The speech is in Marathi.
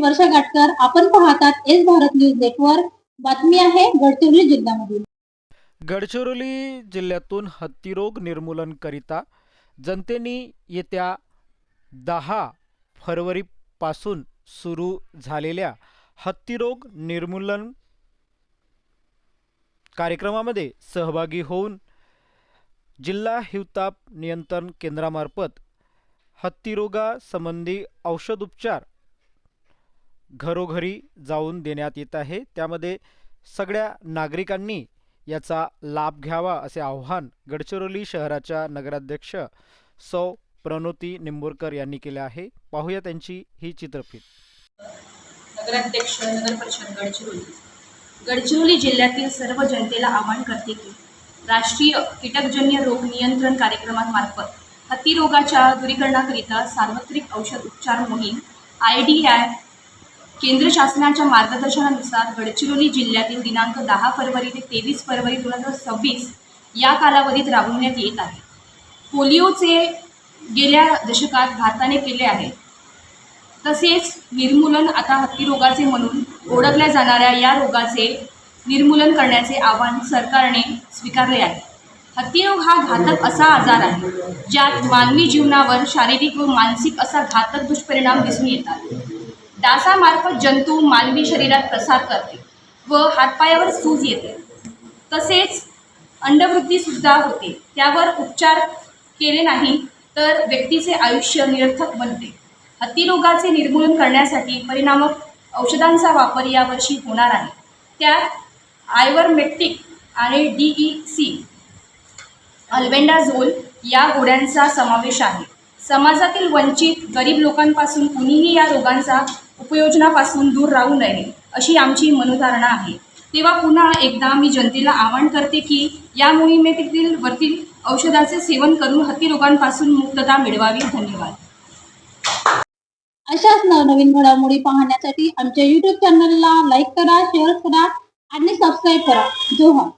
वर्षा गाटकर. आपण पाहतात एस भारत न्यूज नेटवर्क. बातमी आहे गडचिरोली जिल्ह्यामधील गडचिरोली जिल्ह्यातून हत्तीरोग निर्मूलनकरिता जनतेने येत्या दहा फरवरीपासून सुरू झालेल्या हत्तीरोग निर्मूलन कार्यक्रमामध्ये सहभागी होऊन जिल्हा हिवताप नियंत्रण केंद्रामार्फत हत्तीरोगासंबंधी औषधोपचार घरोघरी जाऊन देण्यात येत आहे. त्यामध्ये सगळ्या नागरिकांनी याचा लाभ घ्यावा असे आवाहन गडचिरोली शहराच्या नगराध्यक्ष सौ प्रणोती निंबोरकर यांनी केले आहे. पाहूया त्यांची ही चित्रफित. नगराध्यक्ष नगर परिषद गडचिरोली. गडचिरोली जिल्ह्यातील सर्व जनतेला आवाहन करते की राष्ट्रीय कीटकजन्य रोग नियंत्रण कार्यक्रमामार्फत हत्ती रोगाच्या दूरीकरणाकरिता सार्वत्रिक औषध उपचार मोहीम आय डी आय केंद्र शासनाच्या मार्गदर्शनानुसार गडचिरोली जिल्ह्यातील दिनांक दहा फरवरी ते तेवीस फरवरी दोन हजार सव्वीस या कालावधीत राबवण्यात येत आहे. पोलिओचे गेल्या दशकात भारताने केले आहे. तसेच निर्मूलन आता हत्ती रोगाचे म्हणून ओळखल्या जाणाऱ्या या रोगाचे निर्मूलन करण्याचे आव्हान सरकारने स्वीकारले आहे. हत्ती रोग हा घातक असा आजार आहे ज्यात मानवी जीवनावर शारीरिक व मानसिक असा घातक दुष्परिणाम दिसून येतात. डासामार्फत जंतू मानवी शरीरात प्रसार करते व हातपायावर सूज येते. तसेच अंडवृद्धीसुद्धा होते. त्यावर उपचार केले नाही तर व्यक्तीचे आयुष्य निरर्थक बनते. हत्तीरोगाचे निर्मूलन करण्यासाठी परिणामक औषधांचा वापर यावर्षी होणार आहे. त्यात आयवरमेक्टिक आणि डी ई सी अल्बेंडाझोल या गोळ्यांचा समावेश आहे. समाजातील वंचित गरीब लोकांपासून कुणीही या रोगांचा उपयोजनापासून दूर राहू नये अशी आमची मनोधारणा आहे. तेव्हा पुन्हा एकदा मी जनतेला आवाहन करते की या मोहिमेतील वरतील औषधाचे सेवन करून हत्ती रोगांपासून मुक्तता मिळवावी. धन्यवाद. अशाच नवनवीन घडामोडी पाहण्यासाठी आमच्या युट्यूब चॅनलला लाईक करा शेअर करा आणि सबस्क्राईब करा. जोहर.